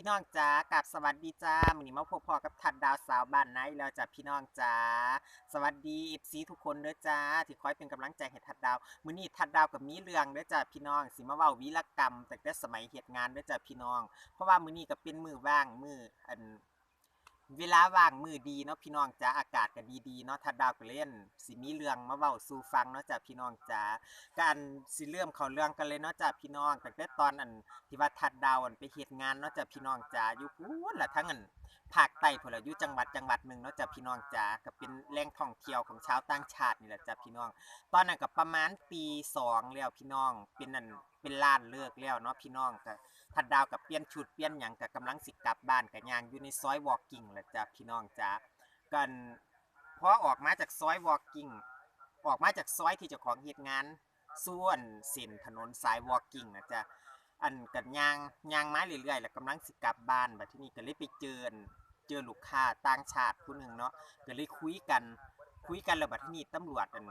พี่น้องจ้ากับสวัสดีจ้ามือนี้มาพบพอกับทัดดาวสาวบ้านไหนแล้วจ้ะพี่น้องจ้าสวัสดีเอฟซีทุกคนเด้อจ้าที่คอยเป็นกำลังใจให้ทัดดาวมือนี้ทัดดาวกับมีเรื่องเด้อจ้าพี่น้องสิมาว่าวิรกรรมแต่แต่สมัยเหตุงานเด้อจ้าพี่น้อง เพราะว่ามือนี้ก็เป็นมือว่างมืออัน เวลาว่างมือดีเนาะพี่น้องจ๋าอากาศก็ดีๆเนาะทัดดาวก็เล่นสิมีเรื่องมาเว้าสู่ฟังเนาะจ้าพี่น้องจ๋าการสิเริ่มเข้าเรื่องกันเลยเนาะจ้าพี่น้องตั้งแต่ตอนอันที่ว่าทัดดาวอันไปเฮ็ดงานเนาะจ้าพี่น้องจ๋าอยู่พูนละทั้งอัน ภาคใต้พลอยู่จังหวัดจังหวัดหนึ่งเนาะจ้าพี่น้องจ้าก็เป็นแหล่งท่องเที่ยวของชาวต่างชาตินี่แหละจ้าพี่น้อง ตอนนั้นก็ประมาณปีสองแล้วพี่น้องเป็นอันเป็นล้านเลิกแล้วเนาะพี่น้องก็ทัดดาวกับเปลี่ยนชุดเปลี่ยนหยังกับกำลังสิกลับบ้านกับยางอยู่ในซอยวอล์กกิ้งแหละจ้ะพี่น้องจ้ากันพอออกมาจากซอยวอล์กกิ้งออกมาจากซอยที่เจ้าของเฮ็ดงานส่วนส้นถนนสายวอล์กกิ้งนะจ้ะ อันกันยางยางมาเรื่อยๆแล้วกำลังสิกลับบ้านแบัดทีนี้ก็เลยไปเจอเจอลูกค้าต่างชาติผู้หนึ่งเนาะก็เลยคุยกันคุยกันแล้วแบัดทีนี้ตำรวจอัน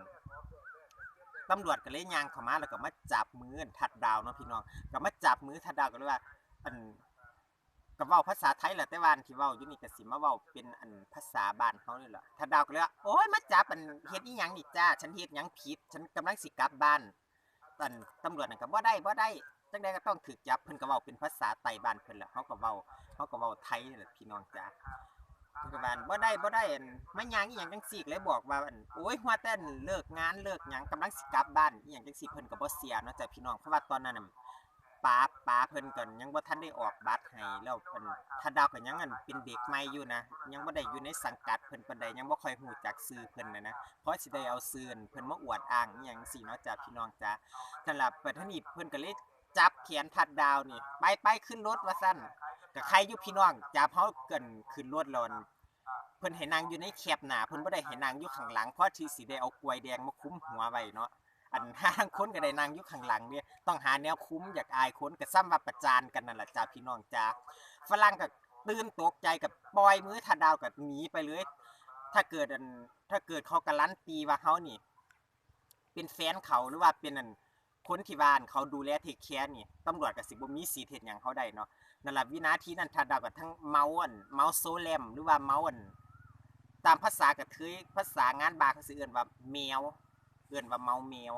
ตำรวจก็เลยยางเข้ามาแล้วก็มาจับมืออันทัดดาวเนาะพี่น้องก็มาจับมือทัดดาวก็เลยว่าอันก็เว้าภาษาไทยแหละแต่ว่าอันที่เว้าอยู่นี่ก็สิมาเว้าเป็นอันภาษาบ้านเฮานี่แหละทัดดาวก็เลยว่าโอ้ยมาจับอันเฮ็ดอีหยังนี่จ้า ฉันเฮ็ดหยังผิด ฉันกำลังสิกลับบ้านอันตำรวจนั่นก็บ่ได้บ่ได้ จังใดก็ต้องถูกจับเพิ่นก็เว้าเป็นภาษาไต้บ้านเพิ่นแหละเฮาก็เว้าเฮาก็เว้าไทยนี่แหละพี่น้องจ้าเพิ่นก็ว่าบ่ได้บ่ได้อันมาหยังอีหยังจังซี่เลยบอกว่าอันโอ้ยหัวแต่นเลิกงานเลิกหยังกำลังสิกลับบ้านอีหยังจังซี่เพิ่นก็บ่เสียเนาะจ้ะพี่น้องเพราะว่าตอนนั้นน่ะป้าป้าเพิ่นก็ยังบ่ทันได้ออกบัตรให้แล้วเพิ่นถ้าดาวก็ยังอันเป็นเด็กใหม่อยู่นะ ยังบ่ได้อยู่ในสังกัดเพิ่นปานใดยังบ่ค่อยฮู้จักชื่อเพิ่นน่ะนะเพราะสิได้เอาชื่อเพิ่นมาอวดอ้างอีหยังสิเนาะจ้ะพี่น้องจ้ะนั่นล่ะปัดทนี้เพิ่นก็เลย จับแขนทัดดาวนี่ ไปไปขึ้นรถว่าซั่นก็ใครอยู่พี่น้องจับเฮาเกินขึ้นรถลนเพิ่นให้นั่งอยู่ในแคบหนาเพิ่นบ่ได้ให้นั่งอยู่ข้างหลังเพราะที่สิได้เอากลวยแดงมาคุ้มหัวไว้เนาะอันห้างคนก็ได้นั่งอยู่ข้างหลังเนี่ยต้องหาแนวคุ้มอยากอายคนก็ซ้ำว่าประจานกันนั่นแหละจ้าพี่น้องจ้าฝรั่งก็ตื่นตกใจกับปล่อยมือทัดดาวกับหนีไปเลย ถ้าเกิดอันถ้าเกิดเขาการันตีว่าเขานี่ เป็นแฟนเขาหรือว่าเป็นอัน คนที่บ้านเขาดูแลเทคแคร์นี่ตำรวจก็สิบ่มีสิทธิ์เฮ็ดหยังเขาได้เนาะนั่นแหละวินาทีนั้นทัดดาวก็ทั้งเมาอันเมาโซแลมหรือว่าเมาอันตามภาษากระเทยภาษางานบาร์เขาสิเอิ้นว่าแมวเอื่นว่าเมาแมว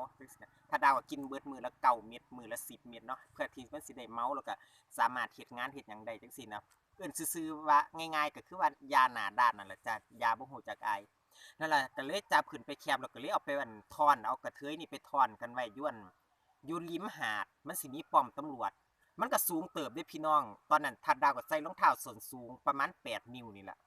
ถ้าดาวก็กินเบิดมือละเก้าเม็ดมือละสิบเม็ดเนาะเพื่อที่มันสิได้เมาแล้วก็สามารถเฮ็ดงานเฮ็ดหยังได้จังซี่นะเอื่นซื่อว่าง่ายๆก็คือว่ายาหนาด้านนั่นแหละจ้ะยาบ่ฮู้จักไอนั่นแหละก็เลยจับขึ้นไปแคบแล้วก็เลยเอาไปอันทอนเอากระเทยนี่ไปทอนกันไว้อยวน อยู่ริมหาด มันสิมีป้อมตำรวจ มันก็สูงเติบเด้พี่น้อง ตอนนั้นทัดดาวก็ใส่รองเท้าส้นสูงประมาณ 8 นิ้วนี่แหละ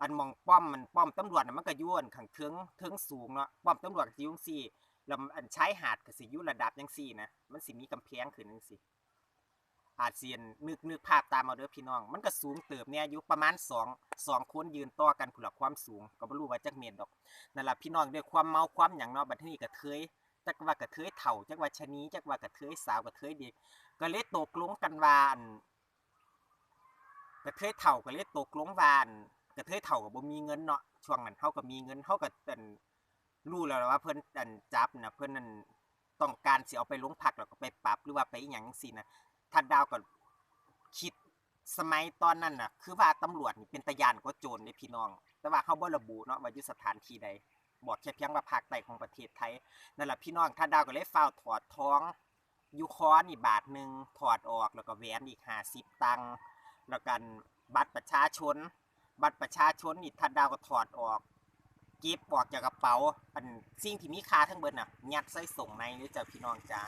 อันมองป้อมมันป้อมตำรวจน่ะมันก็ยู่อันข้างเทิงเทิงสูงเนาะป้อมตำรวจก็สิยู่งซี่แล้วอันใชายหาดก็สิอยู่ระดับจังซี่นะมันสิมีกำแพงขึ้นจังซี่อาจสิอันนึกนึกภาพตามเอาเด้อพี่น้อง มันก็สูงเติบเนี่ยอยู่ประมาณ2 2คนยืนต่อกันพุ่นละความสูง ก็บ่รู้ว่าจักเมตรดอกนั่นล่ะพี่น้องด้วยความเมาความหยังเนาะบัดนี้ก็เทย จักว่ากระเทยเฒ่าจักว่าชะนีจักว่ากระเทยสาวกระเทยเด็กก็เลยตกลงกันวานกระเทยเฒ่าก็เลยตกลงวานกระเทยเฒ่าก็บ่มีเงินเนาะช่วงนั้นเฮาก็มีเงินเฮาก็อันรู้แล้วว่าเพิ่นอันจับนะเพิ่นนั่นต้องการสิเอาไปโรงพักแล้วก็ไปปรับหรือว่าไปอีหยังจังซี่นะทัดดาวก็คิดสมัยตอนนั้นน่ะ คือว่าตำรวจนี่เป็นตาย่านกว่าโจรเด้พี่น้อง แต่ว่าเขาบ่ระบุเนาะว่าอยู่สถานที่ใด บอกแค่เพียงว่าภาคใต้ของประเทศไทยนั่นแหละพี่น้องทัดดาวก็เลยฟ้าถอดท้องยูคอนี่บาทหนึ่งถอดออกแล้วก็แหวนอีก50ตังค์แล้วกันบัตรประชาชน บัตรประชาชนนี่ทัดดาวก็ถอดออกเก็บออกจากกระเป๋าอันสิ่งที่มีค่าทั้งเบิดน่ะยัดใส่ส่งในหรือจะพี่น้องจ้า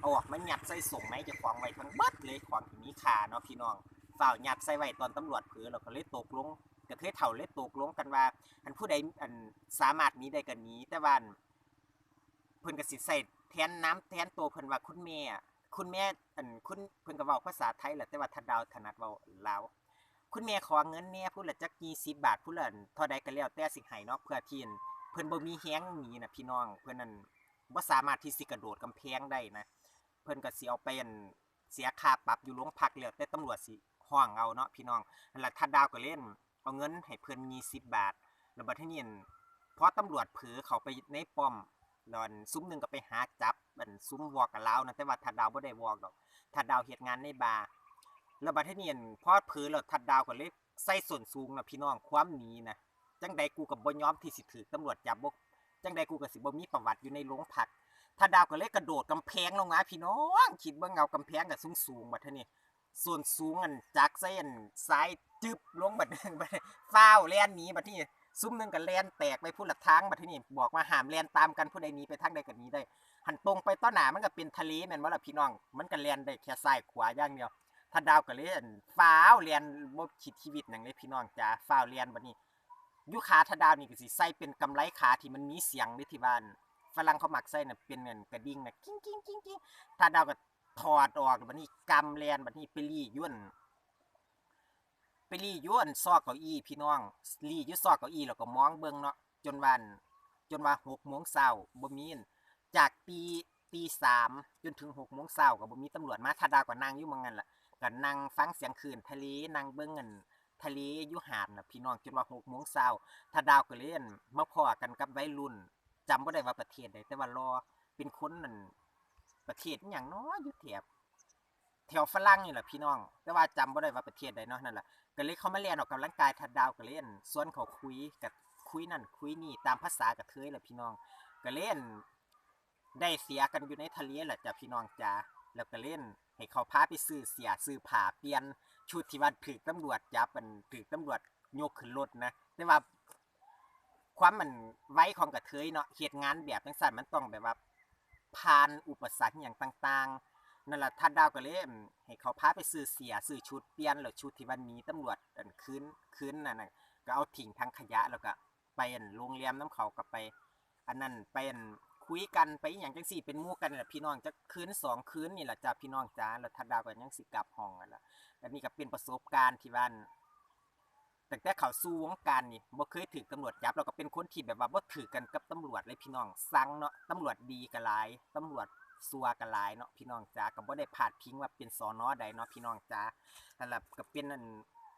เอาออกมายัดใส่ส่งในเจะของไว้ทั้งเบิดเลยของที่มีค่าเนาะพี่น้องเฝ่ายัดใส่ไว้ตอนตำรวจเผือแล้วก็เลยตกลง ก็เคยเถ่าเลยตกลงกันว่า อันผู้ใดอันสามารถนี้ได้ก็หนี้ แต่ว่าเพิ่นก็สิใส่แทนน้ำแทนตัวเพิ่นว่าคุณแม่คุณแม่อันคุณเพิ่นก็เว้าภาษาไทยแหละแต่ว่าทัดดาวถนัดเว้าลาวคุณแม่ขอเงินแหน่ผู้ละจัก20บบาทผู้ละอั่นเท่าใดก็แล้วแต่สิให้เนาะเพื่อที่อั่นเพิ่นบ่มีแฮงหนีนะพี่น้อง เพิ่นนั่นบ่สามารถที่สิกระโดดกำแพงได้นะ เพิ่นก็สิเอาไปอันเสียค่าปรับอยู่โรงพักแล้วแต่ตำรวจสิฮ้องเอาเนาะพี่น้องนั่นล่ะทัดดาวก็เล่น เอาเงินให้เพิ่อน20บบาท แล้วบัดทีนี้อั่นพอตำรวจเผลอเขาไปในป้อมแล้วอั่นซุ้มหนึ่งก็ไปหาจับอั่นซุ้มวอกกับเลานะแต่ว่าทัดดาวบ่ได้วอกดอกทัดดาวเฮ็ดงานในบาร์แล้วบัดเทศนียนพอเผือแล้วทัดดาวก็เลยใส่ส่วนสูงนะพี่น้องความหนีนะจังใดกูกับบ่ยอมที่สิถือตำรวจจับบ่จังใดกูก็สิบ่มีประวัติอยู่ในโรงพักทัดดาวก็เลยกระโดดกำแพงลงมาพี่น้องคิดเบิ่งเงากำแพงก็สูงสูงบัดเทศนี้ ส่วนสูงอันจากเส้นซ้ายจึบลงบัดนึงบัดฟ้าวแล่นหนีบัดนี้ซุ่มหนึงก็แล่นแตกไปพุ่นละทางบัดเทศนี้บอกว่าหามแล่นตามกันผู้ใดนี้ไปทางใดก็หนีได้ หันตรงไปต้นหนามันก็เป็นทะเลแม่นบ่ล่ะพี่น้อง มันก็แล่นได้แค่ซ้ายขวาอย่างเดียว ถ้าดาวก็เลยอั่นฟ้าวเรียนบ่คิดชีวิตหนังเลยพี่น้องจ้าฟ้าวเรียนบัดนี้ยุขาถ้าดาวนี่ก็สิใส่เป็นกำไรขาที่มันมีเสียงในที่บ้านฝรั่งเขาหมักใส่น่ะเป็นเงินกระดิ่งน่ะกิ้งกิ้งกิ้งกิ้งถ้าดาวก็ ถอดออกบัดนี้กำเรียนบัดนี้ไปรีย่นไปรีย่นซอกเก้าอี้พี่น้องรียู่ซอกเก้าอี้แล้วก็มองเบิ่งเนาะจนวัน จนว่าหกโมงเช้าบ่มีจากตีตีสามจนถึงหกโมงเช้าก็บ่มีตำรวจมาถ้าดาวก็นั่งอยู่หมองนั้นล่ะก็นั่งฟังเสียงคืนทะเลนั่งเบิ่งเงินทะเลยู่หาดนะพี่น้องจนว่าหกโมงเช้าถ้าดาวก็เล่นมาพอกันกับวัยรุ่นจำบ่ได้ว่าประเทศใดแต่ว่ารอเป็นคนนั่น ประเทศอย่างนาะอยู่แถบแถวฝรั่งนี่แหละพี่น้อง แต่ว่าจำบ่ได้ว่าประเทศใดเนาะนั่นแหละก็เลยเขามาเรียนออกกำลังกายถ้าดาวก็เล่นส่วนเขาคุยกับคุยนั่นคุยนี่ตามภาษากระเทยแหละพี่น้องก็เล่นได้เสียกันอยู่ในทะเลแหละจ้ะพี่น้องจ้าแล้วก็เล่นให้เขาพาไปซื้อเสียซื้อผ้าเปลี่ยนชุดที่ว่าถือตำรวจจับมันถือตำรวจโยกขึ้นรถนะแต่ว่าความมันไว้ของกระเทยเนาะเหตุงานแบบจังซั่นมันต้องแบบว่า ผ่านอุปสรรคอย่างต่าง ๆ นั่นแหละท่านดาวก็เลยให้เขาพาไปซื้อเสียซื้อชุดเปลี่ยนแล้วชุดที่วันนี้ตำรวจอันคืนคืนนั่นนะก็เอาทิ้งทางขยะแล้วก็ไปอันโรงแรมน้ำเขาก็ไป อันนั้นไปอันคุยกันไปอย่างจังสี่เป็นมู่กันแหละพี่น้องจะคืนสองคืนนี่แหละจ้าพี่น้องจ้าแล้วทัดดาวก็ยังสิกลับห้องนั่นแหละอันนี้ก็เป็นประสบการณ์ที่ว่าน ตั้งแต่เขาสู้วงการนี่บ่เคยถือตำรวจจับเราก็เป็นคนที่แบบว่าบ่ถือกันกับตำรวจเลยพี่น้องสั่งเนาะตำรวจดีก็หลายตำรวจซัวก็หลายเนาะพี่น้องจ้าก็บ่ได้พาดพิงว่าเป็นสอนอใดเนาะพี่น้องจ้านั่นแหละก็เป็นอัน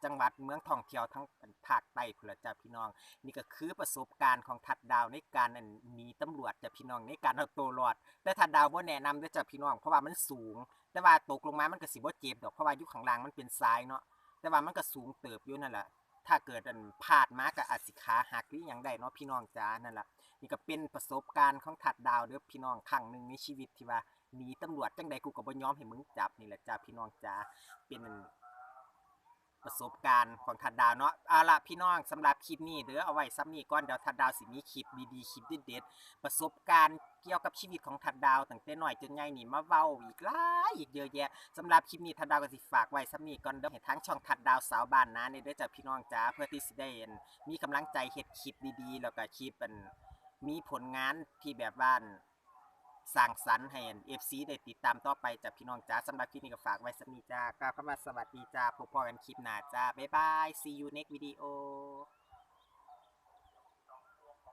จังหวัดเมืองท่องเที่ยวทั้งภาคใต้พุ่นละจ้าพี่น้อง นี่ก็คือประสบการณ์ของทัดดาวในการอันหนีตำรวจจ้ะพี่น้องในการเอาตัวรอด แต่ทัดดาวบ่แนะนำเด้อจ้ะพี่น้องเพราะว่ามันสูง แต่ว่าตกลงมามันก็สิบ่เจ็บดอกเพราะว่าอยู่ข้างล่างมันเป็นทรายเนาะแต่ว่ามันก็สูงเติบอยู่นั่นแหละ ถ้าเกิดอันพลาดมากับอาจสิขาหักหรือยังได้เนาะพี่น้องจ้านั่นแหละนี่ก็เป็นประสบการณ์ของถัดดาวเด้อพี่น้องครั้งหนึ่งในชีวิตที่ว่าหนีตำรวจจังใดกูก็บ่ยอมให้มึงจับนี่แหละจ้าพี่น้องจ้าเป็น ประสบการณ์ของทัดดาวเนาะเอาละพี่น้องสำหรับคลิปนี้เด้อเอาไว้ซ้ำนี้ก่อนเดี๋ยวทัดดาวสิมีคลิปดีๆคลิปเด็ดๆประสบการณ์เกี่ยวกับชีวิตของทัดดาวตั้งแต่หน้อยจนใหญ่นี่มาเว้าอีกหลายอีกเยอะแยะสำหรับคลิปนี้ทัดดาวก็สิฝากไว้ซ้ำนี้ก่อนเด้อให้ทั้งช่องทัดดาวสาวบ้านนะในเด้อจ้ะพี่น้องจ้าเพื่อที่สิได้มีกำลังใจเฮ็ดคลิปดีๆ แล้วก็คลิปอันมีผลงานที่แบบว่าน สร้างสรรค์ให้อัน FC ได้ติดตามต่อไปจากพี่น้องจ้าสำหรับคลิปนี้ก็ฝากไว้สักนี้จ้ากล่าวคำว่าสวัสดีจ้าพบกันคลิปหน้าจ้าบ๊ายบาย see you next video